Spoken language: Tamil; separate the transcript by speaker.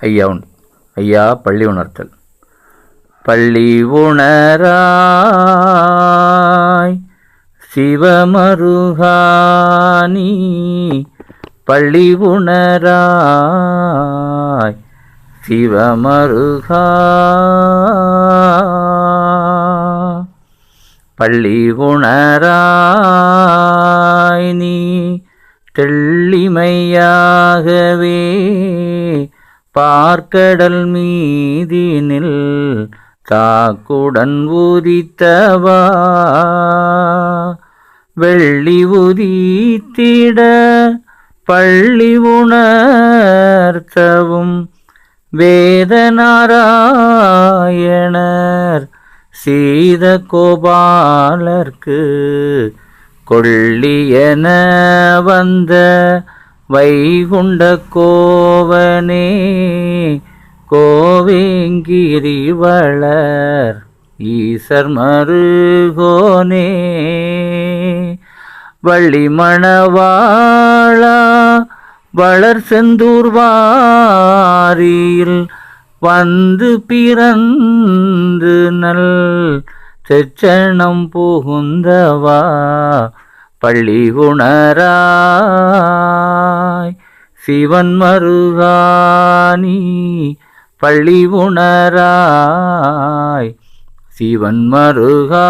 Speaker 1: ஐயா உண் ஐயா பள்ளி உணர்த்தல். பள்ளி உணராய் சிவமருகானி பள்ளி உணராய் சிவமருகா பள்ளி உணராய் நீ தெள்ளிமையாகவே பார்க்கடல் மீதினில் தாக்குடன் உதித்தவா? வெள்ளி உதித்திட பள்ளி உணர்த்தவும் வேதநாராயணர் சீத கோபாலர்க்கு கொள்ளியன வந்த வைகுண்ட கோவனே கோவேங்கிரி வளர் ஈசர் மருகோனே வள்ளி மணவாளா வளர் செந்தூர்வாரியில் வந்து பிறந்து நல் செச்சனம் புகுந்தவா பள்ளி உணரா சிவன் மருகானி பள்ளி உணராய். சிவன் மருகா